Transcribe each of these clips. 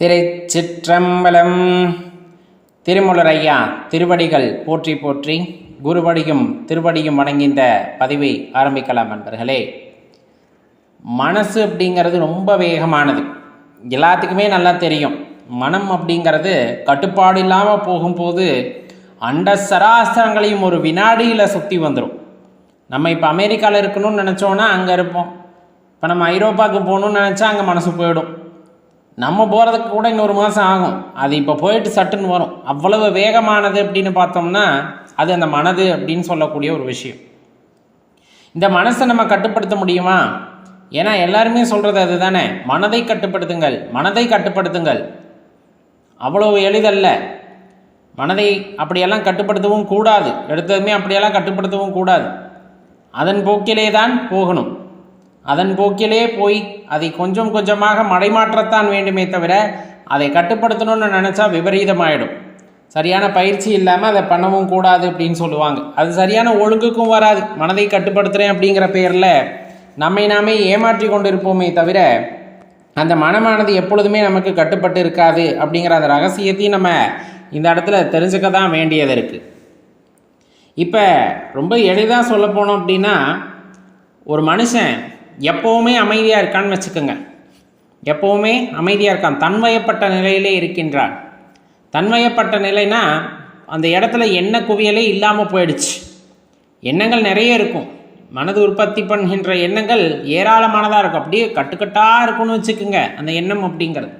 திருச்சிற்றம்பலம். திருமுலரையா திருவடிகள் போற்றி போற்றி குருவடியும் திருவடியும் வணங்கின்ற பதிவை ஆரம்பிக்கலாம் நண்பர்களே. மனசு அப்படிங்கிறது ரொம்ப வேகமானது. எல்லாத்துக்குமே நல்லா தெரியும். மனம் அப்படிங்கிறது கட்டுப்பாடு இல்லாமல் போகும்போது அண்ட சராசரங்களையும் ஒரு வினாடியில் சுற்றி வந்துடும் நம்ம இப்போ அமெரிக்காவில் இருக்கணும்னு நினச்சோன்னா அங்கே இருப்போம். இப்போ நம்ம ஐரோப்பாவுக்கு போகணும்னு நினச்சா அங்கே மனசு போயிடும். நம்ம போகிறதுக்கு கூட இன்னொரு மாதம் ஆகும். அது இப்போ போயிட்டு சட்டுன்னு வரும். அவ்வளவு வேகமானது அப்படின்னு பார்த்தோம்னா அது அந்த மனது அப்படின்னு சொல்லக்கூடிய ஒரு விஷயம். இந்த மனசை நம்ம கட்டுப்படுத்த முடியுமா? ஏன்னா எல்லாருமே சொல்கிறது அதுதானே. மனதை கட்டுப்படுத்துங்கள். மனதை கட்டுப்படுத்துங்கள். அவ்வளவு எளிதல்ல. மனதை அப்படியெல்லாம் கட்டுப்படுத்தவும் கூடாது. எடுத்ததுமே அப்படியெல்லாம் கட்டுப்படுத்தவும் கூடாது. அதன் போக்கிலே தான் போகணும். அதன் போக்கிலே போய் அதை கொஞ்சம் கொஞ்சமாக மடைமாற்றத்தான் வேண்டுமே தவிர அதை கட்டுப்படுத்தணும்னு நினச்சா விபரீதமாயிடும். சரியான பயிற்சி இல்லாமல் அதை பண்ணவும் கூடாது அப்படின்னு சொல்லுவாங்க. அது சரியான ஒழுங்குக்கும் வராது. மனதை கட்டுப்படுத்துகிறேன் அப்படிங்கிற பேரில் நம்மை நாமே ஏமாற்றி கொண்டு இருப்போமே தவிர அந்த மனமானது எப்பொழுதுமே நமக்கு கட்டுப்பட்டு இருக்காது அப்படிங்கிற அந்த ரகசியத்தையும் நம்ம இந்த இடத்துல தெரிஞ்சுக்க தான் வேண்டியது இருக்குது இப்போ ரொம்ப எளிதாக சொல்ல போனோம் அப்படின்னா ஒரு மனுஷன் எப்போவுமே அமைதியாக இருக்கான்னு வச்சுக்கோங்க. எப்போவுமே அமைதியாக இருக்கான். தன்வயப்பட்ட நிலையிலே இருக்கின்றான். தன்வயப்பட்ட நிலைனா அந்த இடத்துல எண்ண குவியலே இல்லாமல் போயிடுச்சு. எண்ணங்கள் நிறைய இருக்கும். மனது உற்பத்தி பண்ணுகின்ற எண்ணங்கள் ஏராளமானதாக இருக்கும். அப்படியே கட்டுக்கட்டாக இருக்கும்னு வச்சுக்கோங்க அந்த எண்ணம் அப்படிங்கிறது.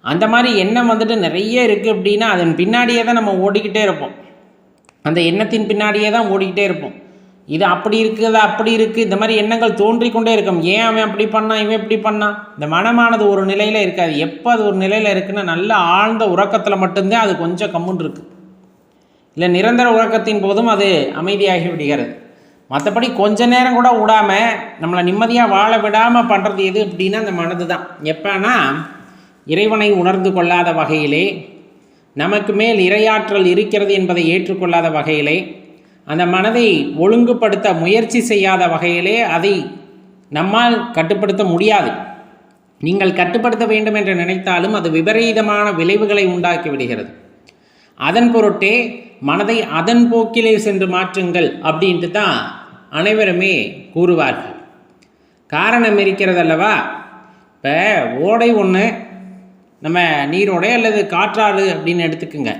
அந்த மாதிரி எண்ணம் வந்துட்டு நிறைய இருக்குது அப்படின்னா அதன் பின்னாடியே தான் நம்ம ஓடிக்கிட்டே இருப்போம். அந்த எண்ணத்தின் பின்னாடியே தான் ஓடிக்கிட்டே இருப்போம். இது அப்படி இருக்குது அப்படி இருக்குது. இந்த மாதிரி எண்ணங்கள் தோன்றிக்கொண்டே இருக்கும். ஏன் அவன் அப்படி பண்ணான் இவன் இப்படி பண்ணான் இந்த மனமானது ஒரு நிலையில் இருக்காது. எப்போ அது ஒரு நிலையில் இருக்குன்னா நல்ல ஆழ்ந்த உறக்கத்தில் மட்டும்தான் அது கொஞ்சம் கம்முன் இருக்குது இல்லை நிரந்தர உறக்கத்தின் போதும் அது அமைதியாகி விடுகிறது. மற்றபடி கொஞ்ச நேரம் கூட விடாமல் நம்மளை நிம்மதியாக வாழ விடாமல் பண்ணுறது எது அப்படின்னா அந்த மனது தான் எப்போனா இறைவனை உணர்ந்து கொள்ளாத வகையிலே நமக்கு மேல் இரையாற்றல் இருக்கிறது என்பதை ஏற்றுக்கொள்ளாத வகையிலே அந்த மனதை ஒழுங்குபடுத்த முயற்சி செய்யாத வகையிலே அதை நம்மால் கட்டுப்படுத்த முடியாது. நீங்கள் கட்டுப்படுத்த வேண்டும் என்று நினைத்தாலும் அது விபரீதமான விளைவுகளை உண்டாக்கி விடுகிறது. அதன் பொருட்டே மனதை அதன் போக்கிலே சென்று மாற்றுங்கள் அப்படின்ட்டு தான் அனைவருமே கூறுவார்கள். காரணம் இருக்கிறது அல்லவா இப்போ ஓடை ஒன்று நம்ம நீரோடை அல்லது காற்றாறு அப்படின்னு எடுத்துக்குங்க.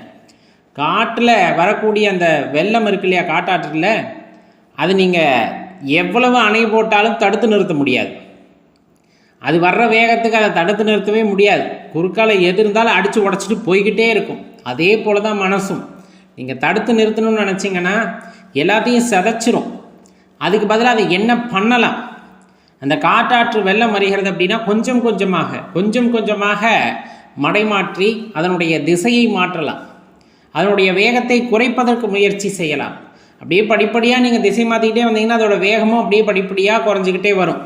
காட்டில் வரக்கூடிய அந்த வெள்ளம் இருக்கு இல்லையா காட்டாற்றில் அது நீங்கள் எவ்வளவு அணை போட்டாலும் தடுத்து நிறுத்த முடியாது. அது வர்ற வேகத்துக்கு அதை தடுத்து நிறுத்தவே முடியாது. குறுக்கால எது இருந்தாலும் அடித்து உடச்சிட்டு போய்கிட்டே இருக்கும். அதே போல தான் மனசும். நீங்கள் தடுத்து நிறுத்தணும்னு நினச்சிங்கன்னா எல்லாத்தையும் செதைச்சிரும். அதுக்கு பதிலாக அதை என்ன பண்ணலாம்? அந்த காட்டாற்று வெள்ளம் வருகிறது அப்படின்னா கொஞ்சம் கொஞ்சமாக கொஞ்சம் கொஞ்சமாக மடைமாற்றி அதனுடைய திசையை மாற்றலாம். அதனுடைய வேகத்தை குறைப்பதற்கு முயற்சி செய்யலாம். அப்படியே படிப்படியாக நீங்கள் திசை மாற்றிக்கிட்டே வந்தீங்கன்னா அதோட வேகமும் அப்படியே படிப்படியாக குறைஞ்சிக்கிட்டே வரும்.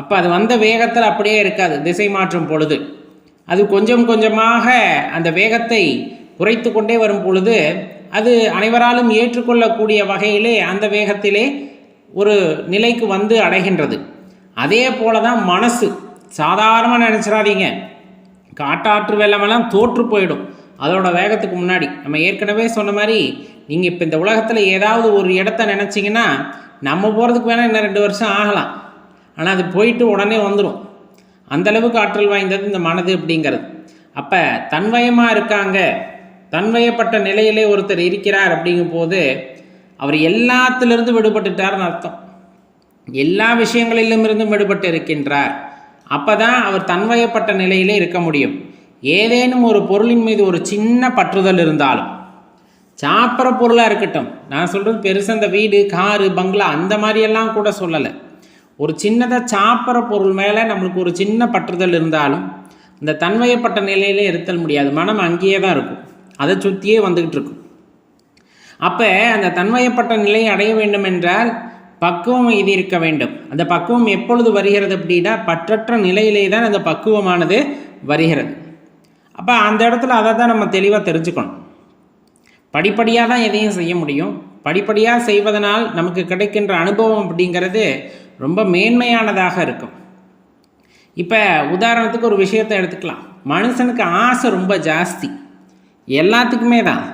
அப்போ அது வந்த வேகத்தில் அப்படியே இருக்காது திசை மாற்றும் பொழுது. அது கொஞ்சம் கொஞ்சமாக அந்த வேகத்தை குறைத்து கொண்டே வரும் பொழுது அது அனைவராலும் ஏற்றுக்கொள்ளக்கூடிய வகையிலே அந்த வேகத்திலே ஒரு நிலைக்கு வந்து அடைகின்றது. அதே போல தான் மனசு. சாதாரணமாக நினச்சிடாதீங்க காட்டாற்று வெள்ளமெல்லாம் தோற்று போயிடும். அதோட வேகத்துக்கு முன்னாடி நம்ம ஏற்கனவே சொன்ன மாதிரி நீங்கள் இப்போ இந்த உலகத்தில் ஏதாவது ஒரு இடத்த நினச்சிங்கன்னா நம்ம போகிறதுக்கு வேணால் இன்னும் ரெண்டு வருஷம் ஆகலாம். ஆனால் அது போயிட்டு உடனே வந்துடும் அந்தளவுக்கு ஆற்றல் வாய்ந்தது இந்த மனது அப்படிங்கிறது. அப்போ தன்வயமாக இருக்காங்க தன்வயப்பட்ட நிலையிலே ஒருத்தர் இருக்கிறார் அப்படிங்கும் போது அவர் எல்லாத்திலிருந்து விடுபட்டுட்டார்னு அர்த்தம். எல்லா விஷயங்களிலும் இருந்தும் விடுபட்டு இருக்கின்றார். அப்போ தான் அவர் தன்வயப்பட்ட நிலையிலே இருக்க முடியும். ஏதேனும் ஒரு பொருளின் மீது ஒரு சின்ன பற்றுதல் இருந்தாலும் சாப்பிட்ற பொருளாக இருக்கட்டும் நான் சொல்கிறது பெருசாக இந்த வீடு காரு பங்களா அந்த மாதிரியெல்லாம் கூட சொல்லலை. ஒரு சின்னதாக சாப்பிட்ற பொருள் மேலே நம்மளுக்கு ஒரு சின்ன பற்றுதல் இருந்தாலும் இந்த தன்மையப்பட்ட நிலையிலே இருத்தல் முடியாது. மனம் அங்கேயே தான் இருக்கும். அதை சுற்றியே வந்துக்கிட்டு இருக்கும். அப்போ அந்த தன்மையப்பட்ட நிலையை அடைய வேண்டும் என்றால் பக்குவம் இது இருக்க வேண்டும். அந்த பக்குவம் எப்பொழுது வருகிறது அப்படின்னா பற்றற்ற நிலையிலே தான் அந்த பக்குவமானது வருகிறது. அப்போ அந்த இடத்துல அதை தான் நம்ம தெளிவாக தெரிஞ்சுக்கணும். படிப்படியாக தான் எதையும் செய்ய முடியும். படிப்படியாக செய்வதனால் நமக்கு கிடைக்கின்ற அனுபவம் அப்படிங்கிறது ரொம்ப மேன்மையானதாக இருக்கும். இப்போ உதாரணத்துக்கு ஒரு விஷயத்தை எடுத்துக்கலாம். மனுஷனுக்கு ஆசை ரொம்ப ஜாஸ்தி. எல்லாத்துக்குமே தான்.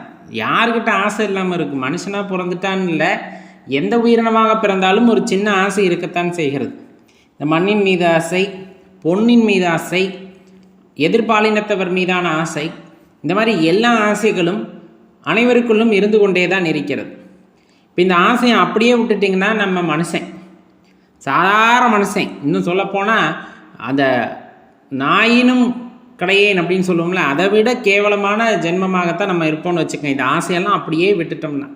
யாருக்கிட்ட ஆசை இல்லாமல் இருக்குது மனுஷனாக பிறந்துட்டான்னு இல்லை. எந்த உயிரினமாக பிறந்தாலும் ஒரு சின்ன ஆசை இருக்கத்தான் செய்கிறது. இந்த மண்ணின் மீது ஆசை பொன்னின் மீது ஆசை எதிர்பாலினத்தவர் மீதான ஆசை இந்த மாதிரி எல்லா ஆசைகளும் அனைவருக்குள்ளும் இருந்து கொண்டே தான் இருக்கிறது. இப்போ இந்த ஆசையை அப்படியே விட்டுட்டிங்கன்னா நம்ம மனுஷன் சாதாரண மனுஷன். இன்னும் சொல்லப்போனால் அந்த நாயினும் கடையேன் அப்படின்னு சொல்லுவோம்ல அதை விட கேவலமான ஜென்மமாகத்தான் நம்ம இருப்போம்னு வச்சுக்கோங்க. இந்த ஆசையெல்லாம் அப்படியே விட்டுட்டோம்னா.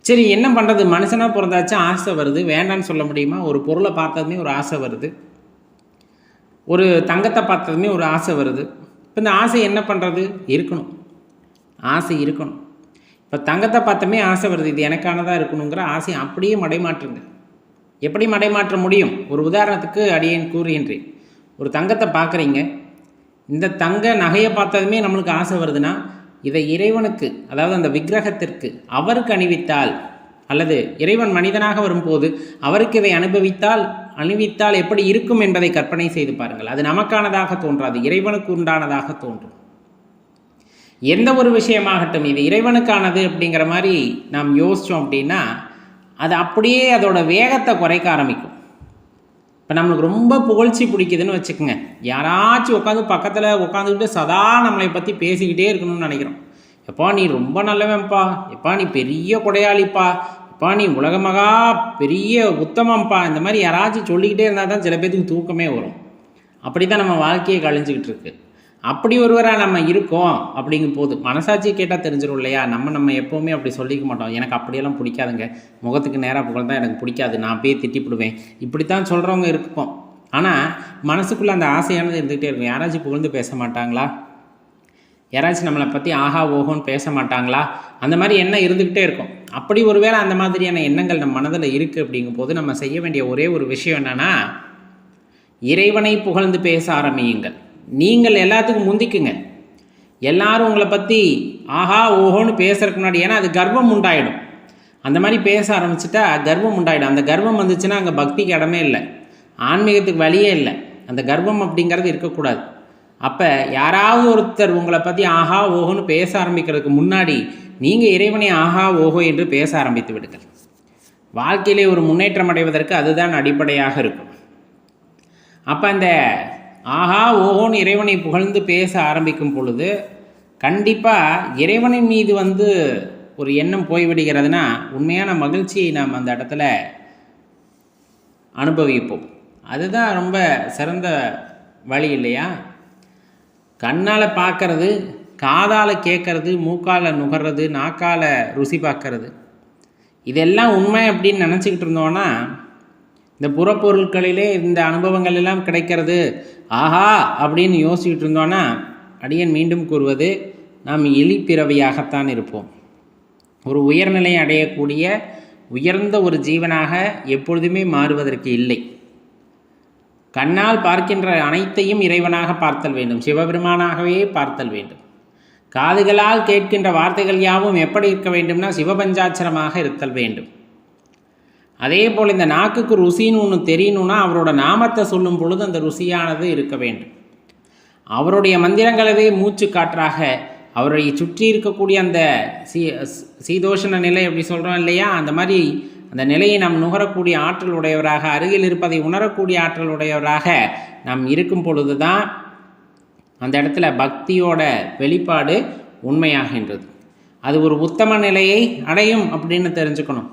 சரி என்ன பண்ணுறது மனுஷனாக பிறந்தாச்சும் ஆசை வருது. வேண்டான்னு சொல்ல முடியுமா? ஒரு பொருளை பார்த்ததுமே ஒரு ஆசை வருது. ஒரு தங்கத்தை பார்த்ததுமே ஒரு ஆசை வருது. இப்போ இந்த ஆசை என்ன பண்ணுறது இருக்கணும். ஆசை இருக்கணும். இப்போ தங்கத்தை பார்த்தமே ஆசை வருது. இது எனக்கானதாக இருக்கணுங்கிற ஆசை அப்படியே மடைமாற்றுங்க. எப்படி மடைமாற்ற முடியும்? ஒரு உதாரணத்துக்கு அடியேன் கூறுகின்றேன். ஒரு தங்கத்தை பார்க்குறீங்க. இந்த தங்க நகையை பார்த்ததுமே நம்மளுக்கு ஆசை வருதுன்னா இதை இறைவனுக்கு அதாவது அந்த விக்கிரகத்திற்கு அவருக்கு அணிவித்தால் அல்லது இறைவன் மனிதனாக வரும்போது அவருக்கு இதை அனுபவித்தால் அணிவித்தால் எப்படி இருக்கும் என்பதை கற்பனை செய்து பாருங்கள். அது நமக்கானதாக தோன்றாது இறைவனுக்கு உண்டானதாக தோன்றும். எந்த ஒரு விஷயமாகட்டும் இது இறைவனுக்கானது அப்படிங்கிற மாதிரி நாம் யோசித்தோம் அப்படின்னா அது அப்படியே அதோட வேகத்தை குறைக்க ஆரம்பிக்கும். இப்போ நம்மளுக்கு ரொம்ப புகழ்ச்சி பிடிக்குதுன்னு வச்சுக்கோங்க. யாராச்சும் உட்காந்து பக்கத்தில் உட்காந்துக்கிட்டு சதா நம்மளை பற்றி பேசிக்கிட்டே இருக்கணும்னு நினைக்கிறோம். எப்பா நீ ரொம்ப நல்லவன்ப்பா. எப்பா நீ பெரிய கொடையாளிப்பா. பா நீ உலகமகா பெரிய உத்தமம்ப்பா இந்த மாதிரி யாராச்சும் சொல்லிக்கிட்டே இருந்தால் தான் சில பேர்த்துக்கு தூக்கமே வரும். அப்படி தான் நம்ம வாழ்க்கையை கழிஞ்சிக்கிட்டு இருக்கு. அப்படி ஒருவராக நம்ம இருக்கோம் அப்படிங்கும் போது மனசாட்சி கேட்டால் தெரிஞ்சிடும் இல்லையா? நம்ம நம்ம எப்போவுமே அப்படி சொல்லிக்க மாட்டோம். எனக்கு அப்படியெல்லாம் பிடிக்காதுங்க. முகத்துக்கு நேராக புகழ் தான் எனக்கு பிடிக்காது. நான் போய் திட்டிப்பிடுவேன். இப்படி தான் சொல்கிறவங்க இருக்கும் ஆனால் மனசுக்குள்ளே அந்த ஆசையானது இருந்துகிட்டே இருக்கும். யாராச்சும் புகழ்ந்து பேச மாட்டாங்களா? யாராச்சும் நம்மளை பற்றி ஆஹா ஓஹோன்னு பேச மாட்டாங்களா? அந்த மாதிரி என்ன இருந்துக்கிட்டே இருக்கும். அப்படி ஒருவேளை அந்த மாதிரியான எண்ணங்கள் நம்ம மனதில் இருக்குது அப்படிங்கும் போது நம்ம செய்ய வேண்டிய ஒரே ஒரு விஷயம் என்னென்னா இறைவனை புகழ்ந்து பேச ஆரம்பியுங்கள். நீங்கள் எல்லாத்துக்கும் முந்திக்குங்க. எல்லாரும் உங்களை பற்றி ஆஹா ஓஹோன்னு பேசுறதுக்கு முன்னாடி ஏன்னா அது கர்வம் உண்டாயிடும். அந்த மாதிரி பேச ஆரம்பிச்சிட்டா கர்வம் உண்டாயிடும். அந்த கர்வம் வந்துச்சுன்னா அங்கே பக்திக்கு இடமே இல்லை. ஆன்மீகத்துக்கு வழியே இல்லை. அந்த கர்வம் அப்படிங்கிறது இருக்கக்கூடாது. அப்போ யாராவது ஒருத்தர் உங்களை பற்றி ஆஹா ஓஹோன்னு பேச ஆரம்பிக்கிறதுக்கு முன்னாடி நீங்கள் இறைவனை ஆஹா ஓஹோ என்று பேச ஆரம்பித்து விடுங்கள். வாழ்க்கையிலே ஒரு முன்னேற்றம் அடைவதற்கு அதுதான் அடிப்படையாக இருக்கும். அப்போ அந்த ஆஹா ஓஹோன்னு இறைவனை புகழ்ந்து பேச ஆரம்பிக்கும் பொழுது கண்டிப்பாக இறைவனின் மீது வந்து ஒரு எண்ணம் போய்விடுகிறதுனா உண்மையான மகிழ்ச்சியை நாம் அந்த இடத்துல அனுபவிப்போம். அதுதான் ரொம்ப சிறந்த வழி இல்லையா? கண்ணால் பார்க்கறது காதால் கேட்கறது மூக்கால் நுகர்றது நாக்கால் ருசி பார்க்கறது. இதெல்லாம் உண்மை அப்படின்னு நினச்சிக்கிட்டு இருந்தோன்னா இந்த புறப்பொருட்களிலே இந்த அனுபவங்கள் எல்லாம் கிடைக்கிறது. ஆஹா! அப்படின்னு யோசிச்சுட்டு இருந்தோன்னா அடியன் மீண்டும் கூறுவது நாம் எலிப்பிறவியாகத்தான் இருப்போம். ஒரு உயர்நிலை அடையக்கூடிய உயர்ந்த ஒரு ஜீவனாக எப்பொழுதுமே மாறுவதற்கு இல்லை. கண்ணால் பார்க்கின்ற அனைத்தையும் இறைவனாக பார்த்தல் வேண்டும். சிவபெருமானாகவே பார்த்தல் வேண்டும். காதுகளால் கேட்கின்ற வார்த்தைகள் யாவும் எப்படி இருக்க வேண்டும்னா சிவபஞ்சாட்சரமாக இருத்தல் வேண்டும். அதே போல் இந்த நாக்குக்கு ருசின்னு ஒன்று தெரியணும்னா அவரோட நாமத்தை சொல்லும் பொழுது அந்த ருசியானது இருக்க வேண்டும். அவருடைய மந்திரங்களவே மூச்சு காற்றாக அவரை சுற்றி இருக்கக்கூடிய அந்த சீ சீதோஷண நிலை அப்படி சொல்கிறோம் இல்லையா? அந்த மாதிரி அந்த நிலையை நாம் நுகரக்கூடிய ஆற்றல் உடையவராக அருகில் இருப்பதை உணரக்கூடிய ஆற்றல் உடையவராக நாம் இருக்கும் பொழுது தான் அந்த இடத்துல பக்தியோட வெளிப்பாடு உண்மையாகின்றது. அது ஒரு உத்தம நிலையை அடையும் அப்படின்னு தெரிஞ்சுக்கணும்.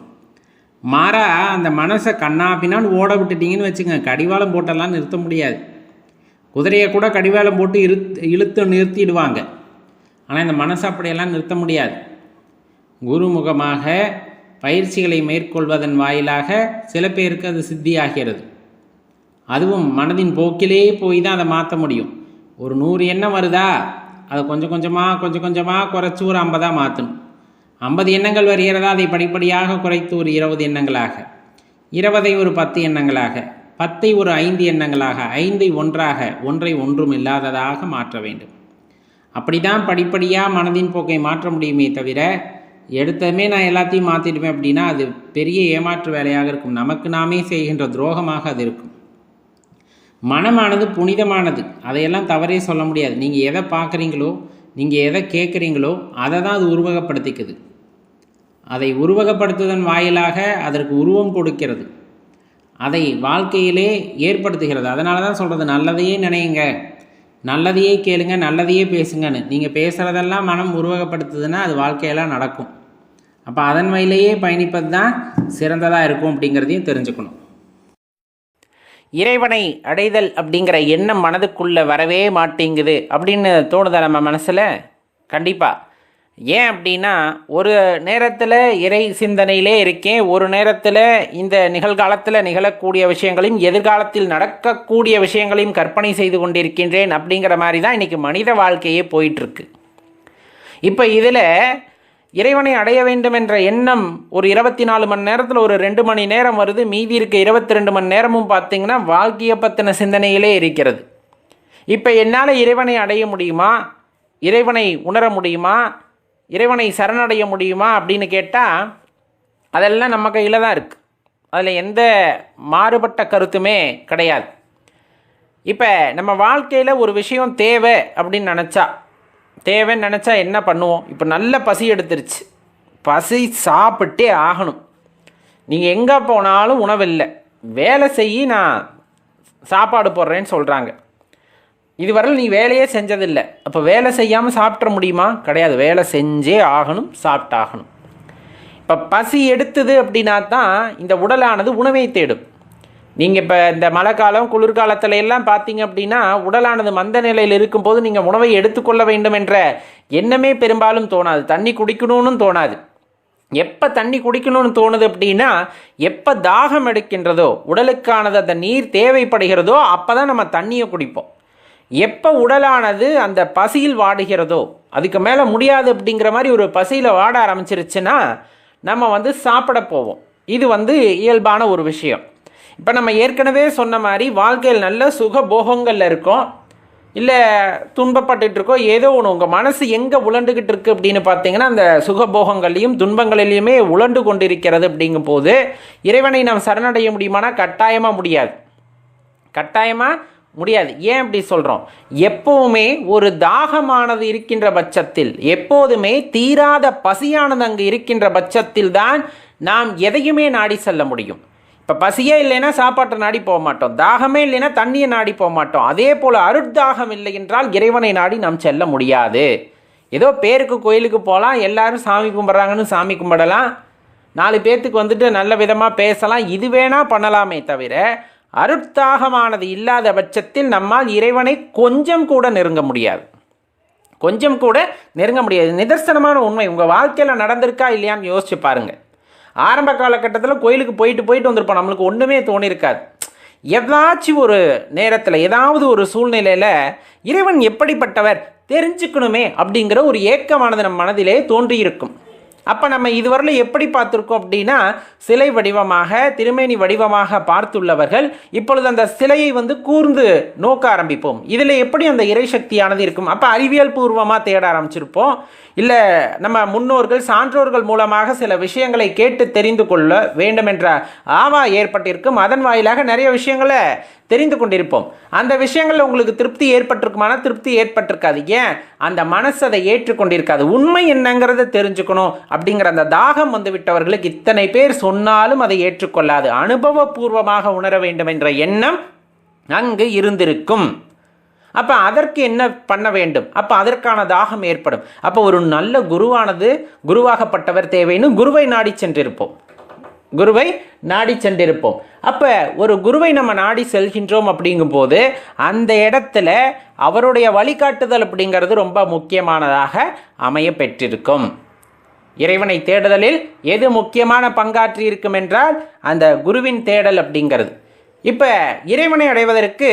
மாறா அந்த மனசை கண்ணாப்பினான்னு ஓட விட்டுட்டீங்கன்னு வச்சுங்க கடிவாளம் போட்டெல்லாம் நிறுத்த முடியாது. குதிரையை கூட கடிவாளம் போட்டு இழுத்து இழுத்து நிறுத்திடுவாங்க. ஆனால் இந்த மனசை அப்படியெல்லாம் நிறுத்த முடியாது. குருமுகமாக பயிற்சிகளை மேற்கொள்வதன் வாயிலாக சில பேருக்கு அது சித்தியாகிறது. அதுவும் மனதின் போக்கிலே போய் தான் அதை மாற்ற முடியும். ஒரு நூறு எண்ணம் வருதா? அதை கொஞ்சம் கொஞ்சமாக கொஞ்சம் கொஞ்சமாக குறைச்சி ஒரு ஐம்பதாக மாற்றணும் ஐம்பது எண்ணங்கள் வருகிறதா? அதை படிப்படியாக குறைத்து ஒரு இருபது எண்ணங்களாக. இருபதை ஒரு பத்து எண்ணங்களாக. பத்தை ஒரு ஐந்து எண்ணங்களாக. ஐந்தை ஒன்றாக. ஒன்றை ஒன்றும் இல்லாததாக மாற்ற வேண்டும். அப்படி தான் படிப்படியாக மனதின் போக்கை மாற்ற முடியுமே தவிர எடுத்தமே நான் எல்லாத்தையும் மாற்றிடுவேன் அப்படின்னா அது பெரிய ஏமாற்று வேலையாக இருக்கும். நமக்கு நாமே செய்கின்ற துரோகமாக அது இருக்கும். மனமானது புனிதமானது. அதையெல்லாம் தவறே சொல்ல முடியாது. நீங்கள் எதை பார்க்குறீங்களோ நீங்கள் எதை கேட்குறீங்களோ அதை தான் அது உருவகப்படுத்திக்குது. அதை உருவகப்படுத்துவதன் வாயிலாக அதற்கு உருவம் கொடுக்கிறது. அதை வாழ்க்கையிலே ஏற்படுத்துகிறது. அதனால தான் சொல்கிறது நல்லதையே நினையுங்க. நல்லதையே கேளுங்க நல்லதையே பேசுங்கன்னு. நீங்கள் பேசுகிறதெல்லாம் மனம் உருவகப்படுத்துதுன்னா அது வாழ்க்கையெல்லாம் நடக்கும். அப்போ அதன் வழியிலேயே பயணிப்பது தான் சிறந்ததாக இருக்கும் அப்படிங்கிறதையும் தெரிஞ்சுக்கணும். இறைவனை அடைதல் அப்படிங்கிற எண்ணம் மனதுக்குள்ளே வரவே மாட்டேங்குது அப்படின்னு தோணுதா நம்ம மனசில்? கண்டிப்பாக ஏன் அப்படின்னா ஒரு நேரத்தில் இறை சிந்தனையிலே இருக்கேன் ஒரு நேரத்தில் இந்த நிகழ்காலத்தில் நிகழக்கூடிய விஷயங்களையும் எதிர்காலத்தில் நடக்கக்கூடிய விஷயங்களையும் கற்பனை செய்து கொண்டிருக்கின்றேன் அப்படிங்கிற மாதிரி தான் இன்றைக்கி மனித வாழ்க்கையே போயிட்டுருக்கு. இப்போ இதில் இறைவனை அடைய வேண்டும் என்ற எண்ணம் ஒரு இருபத்தி நாலு மணி நேரத்தில் ஒரு ரெண்டு மணி நேரம் வருது மீதி இருக்க இருபத்தி ரெண்டு மணி நேரமும் பார்த்தீங்கன்னா வாழ்க்கையை பற்றின சிந்தனையிலே இருக்கிறது. இப்போ என்னால் இறைவனை அடைய முடியுமா? இறைவனை உணர முடியுமா? இறைவனை சரணடைய முடியுமா அப்படின்னு கேட்டால் அதெல்லாம் நம்ம கையில் தான் இருக்குது அதில் எந்த மாறுபட்ட கருத்துமே கிடையாது. இப்போ நம்ம வாழ்க்கையில் ஒரு விஷயம் தேவை அப்படின்னு நினச்சா தேவைன்னு நினச்சா என்ன பண்ணுவோம்? இப்போ நல்ல பசி எடுத்துருச்சு. பசி சாப்பிட்டே ஆகணும். நீங்கள் எங்கே போனாலும் உணவில்லை. வேலை செய்ய நான் சாப்பாடு போடுறேன்னு சொல்கிறாங்க இதுவரையில் நீ வேலையே செஞ்சதில்லை. அப்போ வேலை செய்யாமல் சாப்பிட்ற முடியுமா? கிடையாது. வேலை செஞ்சே ஆகணும் சாப்பிட்டாகணும். இப்போ பசி எடுத்தது அப்படின்னா தான் இந்த உடலானது உணவை தேடும். நீங்கள் இப்போ இந்த மழை காலம் குளிர்காலத்துல எல்லாம் பார்த்தீங்க அப்படின்னா உடலானது மந்த நிலையில் இருக்கும்போது நீங்கள் உணவை எடுத்துக்கொள்ள வேண்டும் என்ற எண்ணமே பெரும்பாலும் தோணாது. தண்ணி குடிக்கணும்னு தோணாது. எப்போ தண்ணி குடிக்கணும்னு தோணுது அப்படின்னா எப்போ தாகம் எடுக்கின்றதோ உடலுக்கானது அந்த நீர் தேவைப்படுகிறதோ அப்போ தான் நம்ம தண்ணியை குடிப்போம். எப்போ உடலானது அந்த பசியில் வாடுகிறதோ அதுக்கு மேலே முடியாது அப்படிங்கிற மாதிரி ஒரு பசியில் வாட ஆரம்பிச்சிருச்சுன்னா நம்ம வந்து சாப்பிட போவோம். இது வந்து இயல்பான ஒரு விஷயம். இப்போ நம்ம ஏற்கனவே சொன்ன மாதிரி வாழ்க்கையில் நல்ல சுக போகங்களில் இருக்கோம். இல்லை துன்பப்பட்டுட்டு இருக்கோம். ஏதோ ஒன்று உங்கள் மனசு எங்கே உழண்டுக்கிட்டு இருக்கு அப்படின்னு பார்த்தீங்கன்னா அந்த சுகபோகங்கள்லையும் துன்பங்களிலையுமே உழண்டு கொண்டிருக்கிறது அப்படிங்கும் போது இறைவனை நாம் சரணடைய முடியுமானா கட்டாயமாக முடியாது. கட்டாயமாக முடியாது. ஏன் அப்படி சொல்கிறோம் எப்போவுமே ஒரு தாகமானது இருக்கின்ற பட்சத்தில் எப்போதுமே தீராத பசியானது அங்கு இருக்கின்ற பட்சத்தில் தான் நாம் எதையுமே நாடி செல்ல முடியும். இப்போ பசியே இல்லைன்னா சாப்பாட்டை நாடி போக மாட்டோம். தாகமே இல்லைன்னா தண்ணியை நாடி போக மாட்டோம். அதே போல் அருட்தாகம் இல்லை என்றால் இறைவனை நாடி நாம் செல்ல முடியாது. ஏதோ பேருக்கு கோயிலுக்கு போகலாம் எல்லாரும் சாமி கும்பிட்றாங்கன்னு சாமி கும்பிடலாம். நாலு பேர்த்துக்கு வந்துட்டு நல்ல விதமாக பேசலாம். இது வேணா பண்ணலாமே தவிர அருட்தாகமானது இல்லாத பட்சத்தில் நம்மால் இறைவனை கொஞ்சம் கூட நெருங்க முடியாது. கொஞ்சம் கூட நெருங்க முடியாது. நிதர்சனமான உண்மை. உங்கள் வாழ்க்கையில் நடந்திருக்கா இல்லையான்னு யோசிச்சு பாருங்கள் ஆரம்ப காலகட்டத்தில் கோயிலுக்கு போயிட்டு போயிட்டு வந்திருப்போம். நம்மளுக்கு ஒன்றுமே தோணியிருக்காது ஏதாச்சும் ஒரு நேரத்தில் ஏதாவது ஒரு சூழ்நிலையில் இறைவன் எப்படிப்பட்டவர் தெரிஞ்சுக்கணுமே அப்படிங்கிற ஒரு ஏக்கமானது நம் மனதிலே தோன்றியிருக்கும். அப்போ நம்ம இதுவரையில் எப்படி பார்த்துருக்கோம் அப்படின்னா சிலை வடிவமாக திருமேனி வடிவமாக பார்த்துள்ளவர்கள் இப்பொழுது அந்த சிலையை வந்து கூர்ந்து நோக்க ஆரம்பிப்போம். இதில் எப்படி அந்த இறை சக்தியானது இருக்கும்? அப்போ அறிவியல் பூர்வமாக தேட ஆரம்பிச்சிருப்போம். இல்லை நம்ம முன்னோர்கள் சான்றோர்கள் மூலமாக சில விஷயங்களை கேட்டு தெரிந்து கொள்ள வேண்டும் என்ற ஆவா ஏற்பட்டிருக்கும். அதன் வாயிலாக நிறைய விஷயங்களை தெரிந்து கொண்டிருப்போம். அந்த விஷயங்களில் உங்களுக்கு திருப்தி ஏற்பட்டிருக்குமான? திருப்தி ஏற்பட்டிருக்காது. ஏன்? அந்த மனசு அதை ஏற்றுக்கொண்டிருக்காது. உண்மை என்னங்கிறத தெரிஞ்சுக்கணும் அப்படிங்கிற அந்த தாகம் வந்துவிட்டவர்களுக்கு இத்தனை பேர் சொன்னாலும் அதை ஏற்றுக்கொள்ளாது. அனுபவபூர்வமாக உணர வேண்டும் என்ற எண்ணம் அங்கு இருந்திருக்கும். அப்போ அதற்கு என்ன பண்ண வேண்டும்? அப்போ அதற்கான தாகம் ஏற்படும். அப்போ ஒரு நல்ல குருவானது குருவாகப்பட்டவர் தேவைன்னு குருவை நாடி சென்றிருப்போம். குருவை நாடி சென்றிருப்போம். அப்போ ஒரு குருவை நம்ம நாடி செல்கின்றோம் அப்படிங்கும்போது அந்த இடத்துல அவருடைய வழிகாட்டுதல் அப்படிங்கிறது ரொம்ப முக்கியமானதாக அமைய பெற்றிருக்கும். இறைவனை தேடுதலில் எது முக்கியமான பங்காற்றி இருக்கும் என்றால் அந்த குருவின் தேடல் அப்படிங்கிறது. இப்போ இறைவனை அடைவதற்கு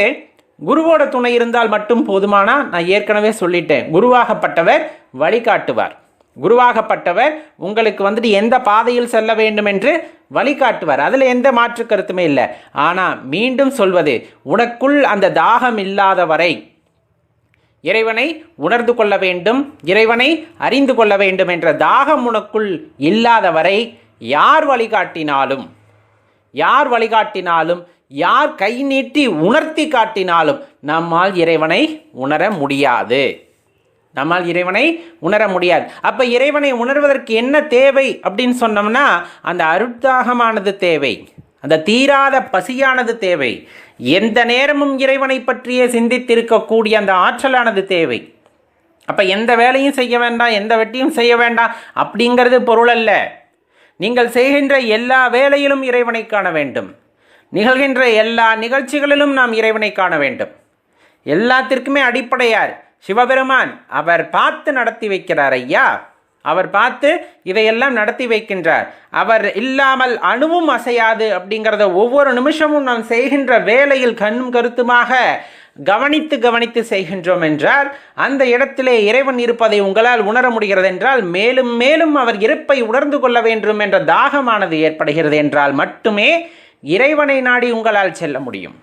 குருவோட துணை இருந்தால் மட்டும் போதுமானா? நான் ஏற்கனவே சொல்லிட்டேன். குருவாகப்பட்டவர் வழிகாட்டுவார். குருவாகப்பட்டவர் உங்களுக்கு வந்துட்டு எந்த பாதையில் செல்ல வேண்டும் என்று வழிகாட்டுவார். அதில் எந்த மாற்று கருத்துமே இல்லை. ஆனால் மீண்டும் சொல்வது உனக்குள் அந்த தாகம் இல்லாத வரை இறைவனை உணர்ந்து கொள்ள வேண்டும் இறைவனை அறிந்து கொள்ள வேண்டும் என்ற தாகம் உனக்குள் இல்லாத வரை யார் வழிகாட்டினாலும் யார் வழிகாட்டினாலும் யார் கை நீட்டி உணர்த்தி காட்டினாலும் நம்மால் இறைவனை உணர முடியாது. நம்மால் இறைவனை உணர முடியாது. அப்போ இறைவனை உணர்வதற்கு என்ன தேவை அப்படின்னு சொன்னோம்னா அந்த அருட்தாகமானது தேவை. அந்த தீராத பசியானது தேவை. எந்த நேரமும் இறைவனை பற்றியே சிந்தித்திருக்கக்கூடிய அந்த ஆற்றலானது தேவை. அப்போ எந்த வேலையும் செய்ய வேண்டாம் எந்த வெட்டியும் செய்ய வேண்டாம் அப்படிங்கிறது பொருள் அல்ல நீங்கள் செய்கின்ற எல்லா வேலையிலும் இறைவனை காண வேண்டும். நிகழ்கின்ற எல்லா நிகழ்ச்சிகளிலும் நாம் இறைவனை காண வேண்டும். எல்லாத்திற்குமே அடிப்படையார் சிவபெருமான் அவர் பார்த்து நடத்தி வைக்கிறார் ஐயா. அவர் பார்த்து இதையெல்லாம் நடத்தி வைக்கின்றார். அவர் இல்லாமல் அணுவும் அசையாது அப்படிங்கிறத ஒவ்வொரு நிமிஷமும் நாம் செய்கின்ற வேலையில் கண்ணும் கருத்துமாக கவனித்து கவனித்து செய்கின்றோம் என்றால் அந்த இடத்திலே இறைவன் இருப்பதை உங்களால் உணர முடிகிறது என்றால் மேலும் மேலும் அவர் இருப்பை உணர்ந்து கொள்ள வேண்டும் என்ற தாகமானது ஏற்படுகிறது என்றால் மட்டுமே இறைவனை நாடி உங்களால் செல்ல முடியும்.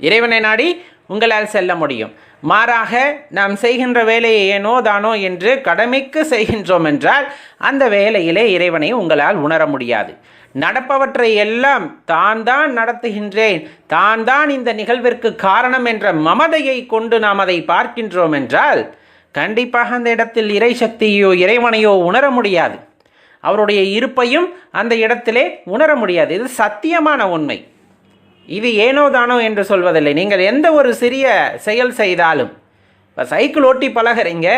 இறைவனை நாடி உங்களால் செல்ல முடியும். மாறாக நாம் செய்கின்ற வேலையை ஏனோ தானோ என்று கடமைக்கு செய்கின்றோம் என்றால் அந்த வேலையிலே இறைவனை உங்களால் உணர முடியாது. நடப்பவற்றை எல்லாம் தான் தான் நடத்துகின்றேன் தான் தான் இந்த நிகழ்விற்கு காரணம் என்ற மமதையை கொண்டு நாம் அதை பார்க்கின்றோம் என்றால் கண்டிப்பாக அந்த இடத்தில் இறை சக்தியோ இறைவனையோ உணர முடியாது. அவருடைய இருப்பையும் அந்த இடத்திலே உணர முடியாது. இது சத்தியமான உண்மை. இது ஏனோ தானோ என்று சொல்வதில்லை. நீங்கள் எந்த ஒரு சிறிய செயல் செய்தாலும் இப்போ சைக்கிள் ஓட்டி பழகுறீங்க.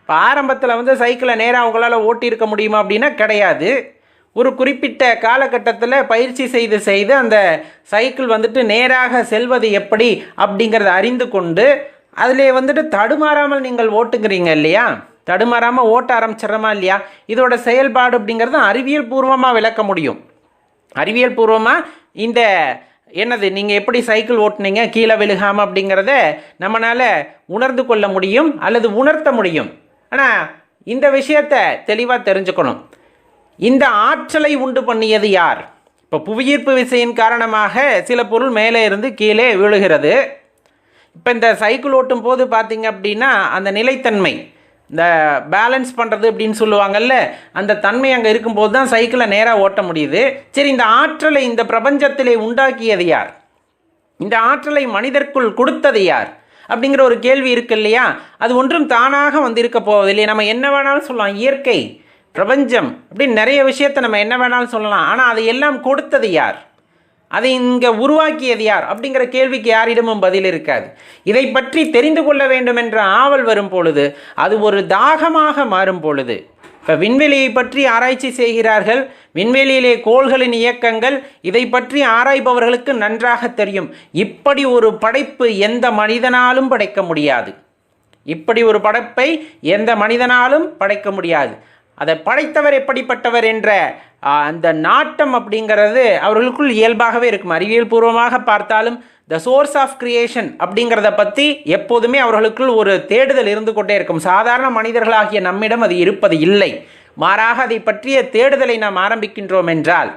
இப்போ ஆரம்பத்தில் வந்து சைக்கிளை நேராக உங்களால் ஓட்டியிருக்க முடியுமா அப்படின்னா கிடையாது. ஒரு குறிப்பிட்ட காலகட்டத்தில் பயிற்சி செய்து செய்து அந்த சைக்கிள் வந்துட்டு நேராக செல்வது எப்படி அப்படிங்கிறத அறிந்து கொண்டு அதிலே வந்துட்டு தடுமாறாமல் நீங்கள் ஓட்டுங்கிறீங்க இல்லையா? தடுமாறாமல் ஓட்ட ஆரம்பிச்சிடறோமா இல்லையா? இதோட செயல்பாடு அப்படிங்கிறத அறிவியல் பூர்வமாக விளக்க முடியும். அறிவியல் பூர்வமாக இந்த என்னது நீங்கள் எப்படி சைக்கிள் ஓட்டுனீங்க? கீழே விழுகாமல் அப்படிங்கிறத நம்மளால் உணர்ந்து கொள்ள முடியும் அல்லது உணர்த்த முடியும். ஆனால் இந்த விஷயத்தை தெளிவாக தெரிஞ்சுக்கணும். இந்த ஆற்றலை உண்டு பண்ணியது யார்? இப்போ புவியீர்ப்பு விசையின் காரணமாக சில பொருள் மேலே இருந்து கீழே விழுகிறது. இப்போ இந்த சைக்கிள் ஓட்டும் போது பார்த்தீங்க அப்படின்னா அந்த நிலைத்தன்மை. இந்த பேலன்ஸ் பண்ணுறது அப்படின்னு சொல்லுவாங்கல்ல அந்த தன்மை அங்கே இருக்கும்போது தான் சைக்கிளை நேராக ஓட்ட முடியுது. சரி இந்த ஆற்றலை இந்த பிரபஞ்சத்திலே உண்டாக்கியது யார்? இந்த ஆற்றலை மனிதர்க்குள் கொடுத்தது யார்? அப்படிங்கிற ஒரு கேள்வி இருக்கு இல்லையா? அது ஒன்றும் தானாக வந்திருக்க போவதில்லை. நம்ம என்ன வேணாலும் சொல்லலாம். இயற்கை பிரபஞ்சம் அப்படின்னு நிறைய விஷயத்தை நம்ம என்ன வேணாலும் சொல்லலாம். ஆனால் அதை எல்லாம் கொடுத்தது யார்? அதை இங்கே உருவாக்கியது யார்? அப்படிங்கிற கேள்விக்கு யாரிடமும் பதில் இருக்காது. இதை பற்றி தெரிந்து கொள்ள வேண்டும் என்ற ஆவல் வரும் பொழுது அது ஒரு தாகமாக மாறும் பொழுது. இப்போ விண்வெளியை பற்றி ஆராய்ச்சி செய்கிறார்கள் விண்வெளியிலே கோள்களின் இயக்கங்கள் இதை பற்றி ஆராய்பவர்களுக்கு நன்றாக தெரியும். இப்படி ஒரு படைப்பு எந்த மனிதனாலும் படைக்க முடியாது. இப்படி ஒரு படைப்பை எந்த மனிதனாலும் படைக்க முடியாது. அதை படைத்தவர் எப்படிப்பட்டவர் என்ற அந்த நாட்டம் அப்படிங்கிறது அவர்களுக்குள் இயல்பாகவே இருக்கும். அறிவியல் பூர்வமாக பார்த்தாலும் த சோர்ஸ் ஆஃப் கிரியேஷன் அப்படிங்கிறத பற்றி எப்போதுமே அவர்களுக்குள் ஒரு தேடுதல் இருந்து கொண்டே இருக்கும். சாதாரண மனிதர்களாகிய நம்மிடம் அது இருப்பது இல்லை. மாறாக அதை பற்றிய தேடுதலை நாம் ஆரம்பிக்கின்றோம் என்றால்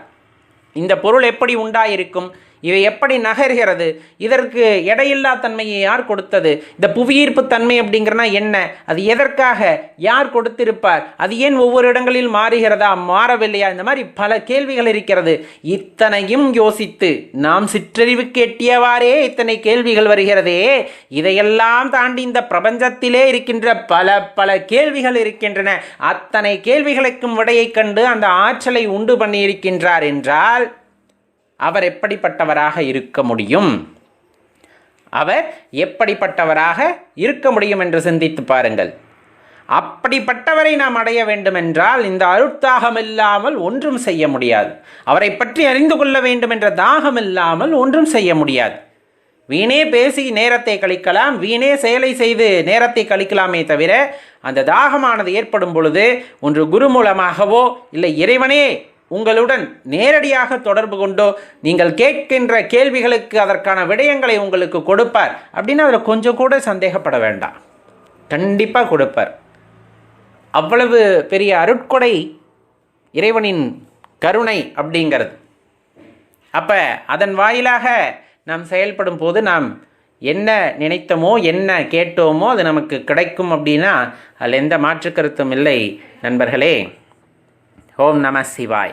இந்த பொருள் எப்படி உண்டாயிருக்கும்? இவை எப்படி நகர்கிறது? இதற்கு எடையில்லா தன்மையை யார் கொடுத்தது? இந்த புவியீர்ப்பு தன்மை அப்படிங்கிறனா என்ன? அது எதற்காக? யார் கொடுத்திருப்பார்? அது ஏன் ஒவ்வொரு இடங்களில் மாறுகிறதா? மாறவில்லையா? இந்த மாதிரி பல கேள்விகள் இருக்கிறது. இத்தனையும் யோசித்து நாம் சிற்றறிவுக்கு எட்டியவாறே இத்தனை கேள்விகள் வருகிறதே. இதையெல்லாம் தாண்டி இந்த பிரபஞ்சத்திலே இருக்கின்ற பல பல கேள்விகள் இருக்கின்றன. அத்தனை கேள்விகளுக்கும் விடையைக் கண்டு அந்த ஆற்றலை உண்டு பண்ணியிருக்கின்றார் என்றால் அவர் எப்படிப்பட்டவராக இருக்க முடியும்? அவர் எப்படிப்பட்டவராக இருக்க முடியும் என்று சிந்தித்து பாருங்கள். அப்படிப்பட்டவரை நாம் அடைய வேண்டுமென்றால் இந்த அருட்தாகம் இல்லாமல் ஒன்றும் செய்ய முடியாது. அவரை பற்றி அறிந்து கொள்ள வேண்டும் என்ற தாகம் இல்லாமல் ஒன்றும் செய்ய முடியாது. வீணே பேசி நேரத்தை கழிக்கலாம் வீணே செயலை செய்து நேரத்தை கழிக்கலாமே தவிர அந்த தாகமானது ஏற்படும் பொழுது ஒன்று குரு மூலமாகவோ இல்லை இறைவனே உங்களுடன் நேரடியாக தொடர்பு கொண்டோ நீங்கள் கேட்கின்ற கேள்விகளுக்கு அதற்கான விடயங்களை உங்களுக்கு கொடுப்பார். அப்படின்னு அதில் கொஞ்சம் கூட சந்தேகப்பட வேண்டாம். கண்டிப்பாக கொடுப்பார். அவ்வளவு பெரிய அருட்கொடை இறைவனின் கருணை அப்படிங்கிறது. அப்போ அதன் வாயிலாக நாம் செயல்படும் போது நாம் என்ன நினைத்தோமோ என்ன கேட்டோமோ அது நமக்கு கிடைக்கும் அப்படின்னா அதில் எந்த மாற்று கருத்தும் இல்லை. நண்பர்களே ఓం నమ శివాయ.